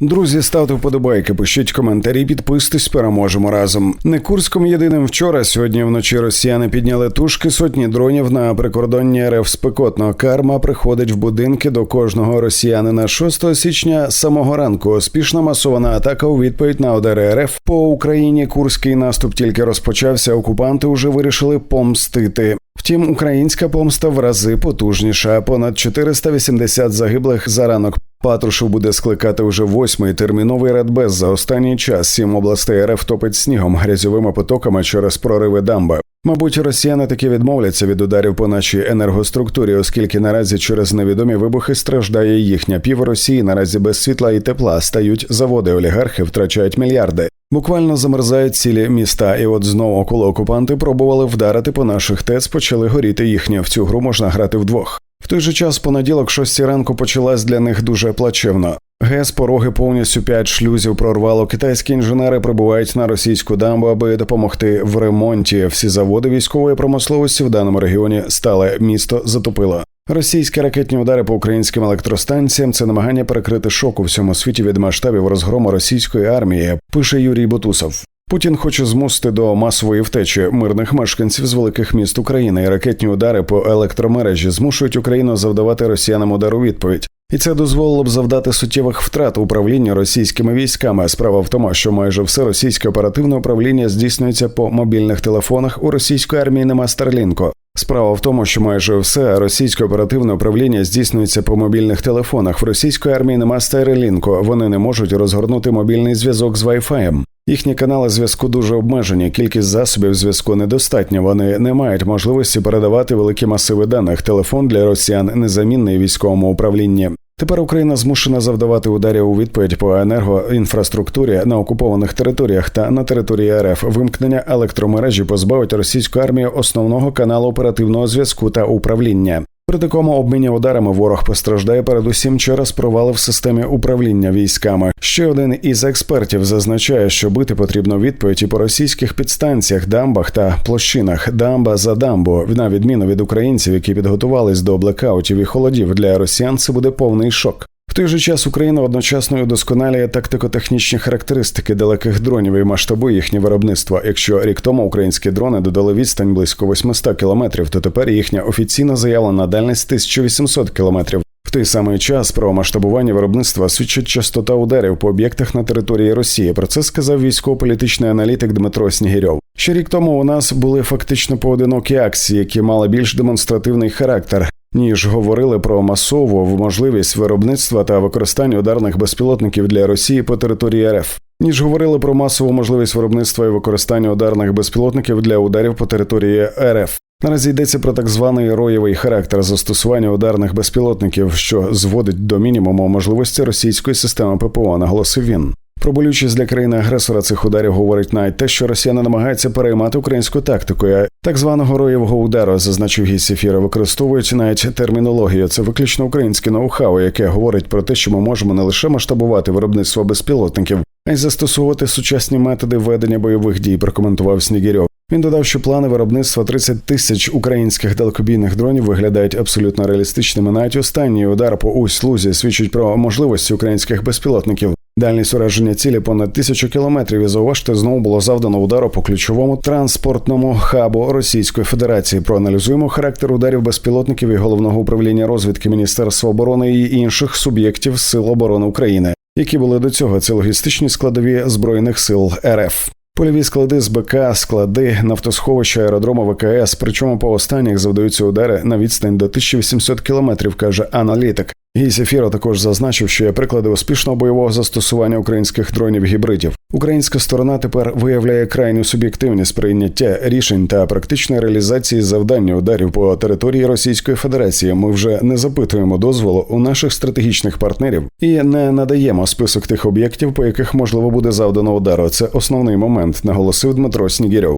Друзі, ставте вподобайки, пишіть коментарі, підписуйтесь, переможемо разом. Не Курськом єдиним вчора. Сьогодні вночі росіяни підняли тушки сотні дронів на прикордонні РФ спекотно. Карма приходить в будинки до кожного росіянина. 6 січня самого ранку успішна масована атака у відповідь на удари РФ по Україні. Курський наступ тільки розпочався. Окупанти вже вирішили помстити. Втім, українська помста в рази потужніша. Понад 480 загиблих за ранок. Патрушев буде скликати уже восьмий терміновий радбез за останній час. Сім областей РФ топить снігом, грязьовими потоками через прориви дамби. Мабуть, росіяни таки відмовляться від ударів по нашій енергоструктурі, оскільки наразі через невідомі вибухи страждає їхня пів Росії. Наразі без світла і тепла стають заводи, олігархи втрачають мільярди. Буквально замерзають цілі міста, і от знову коли окупанти пробували вдарити по наших ТЕЦ, почали горіти їхні. В цю гру можна грати вдвох. В той же час понеділок, шостій ранку, почалась для них дуже плачевно. ГЕС пороги повністю п'ять шлюзів прорвало. Китайські інженери прибувають на російську дамбу, аби допомогти в ремонті. Всі заводи військової промисловості в даному регіоні стали місто затопило. Російські ракетні удари по українським електростанціям це намагання перекрити шок у всьому світі від масштабів розгрому російської армії. Пише Юрій Бутусов. Путін хоче змусити до масової втечі мирних мешканців з великих міст України. і Ракетні удари по електромережі змушують Україну завдавати росіянам удар у відповідь. І це дозволило б завдати суттєвих втрат управління російськими військами. Справа в тому, що майже все російське оперативне управління здійснюється по мобільних телефонах. У російської армії нема Старлінко. Справа в тому, що майже все російське оперативне управління здійснюється по мобільних телефонах. В російської армії нема Старлінко. Вони не можуть розгорнути мобільний зв'язок з Wi-Fi. Їхні канали зв'язку дуже обмежені. Кількість засобів зв'язку недостатня. Вони не мають можливості передавати великі масиви даних. Телефон для росіян незамінний військовому управлінні. Тепер Україна змушена завдавати ударів у відповідь по енергоінфраструктурі на окупованих територіях та на території РФ. Вимкнення електромережі позбавить російську армію основного каналу оперативного зв'язку та управління. При такому обміні ударами ворог постраждає передусім через провали в системі управління військами. Ще один із експертів зазначає, що бити потрібно відповіді по російських підстанціях, дамбах та площинах дамба за дамбу. На відміну від українців, які підготувались до блекаутів і холодів для росіян, це буде повний шок. В той же час Україна одночасно удосконалює тактико-технічні характеристики далеких дронів і масштабує їхнє виробництво. Якщо рік тому українські дрони додали відстань близько 800 кілометрів, то тепер їхня офіційна заявлена дальність 1800 кілометрів. В той самий час про масштабування виробництва свідчить частота ударів по об'єктах на території Росії. Про це сказав військово-політичний аналітик Дмитро Снігірьов. Ще рік тому у нас були фактично поодинокі акції, які мали більш демонстративний характер ніж говорили про масову можливість виробництва та використання ударних безпілотників для Росії по території РФ. Ніж говорили про масову можливість виробництва і використання ударних безпілотників для ударів по території РФ. Наразі йдеться про так званий роєвий характер застосування ударних безпілотників, що зводить до мінімуму можливості російської системи ППО, наголосив він. Про болючість для країни-агресора цих ударів говорить навіть те, що росіяни намагаються переймати українську тактику. Так званого роєвого удару, зазначив гість ефіра, використовують навіть термінологію. Це виключно українське ноу-хау, яке говорить про те, що ми можемо не лише масштабувати виробництво безпілотників, а й застосовувати сучасні методи ведення бойових дій. Прокоментував Снігірьов. Він додав, що плани виробництва 30 тисяч українських далекобійних дронів виглядають абсолютно реалістичними. Навіть останній удар по усь лузі свідчить про можливості українських безпілотників. Дальність ураження цілі понад тисячу кілометрів. І зауважте, знову було завдано удару по ключовому транспортному хабу Російської Федерації. Проаналізуємо характер ударів безпілотників і головного управління розвідки Міністерства оборони і інших суб'єктів Сил оборони України, які були до цього. Це логістичні складові збройних сил РФ. Польові склади з БК, склади, нафтосховища, аеродрому ВКС. Причому по останніх завдаються удари на відстань до 1800 кілометрів, каже аналітик. Гісь ефіра також зазначив, що є приклади успішного бойового застосування українських дронів гібридів. Українська сторона тепер виявляє крайню суб'єктивність прийняття рішень та практичної реалізації завдання ударів по території Російської Федерації. Ми вже не запитуємо дозволу у наших стратегічних партнерів і не надаємо список тих об'єктів, по яких можливо буде завдано удару. Це основний момент, наголосив Дмитро Снігірьов.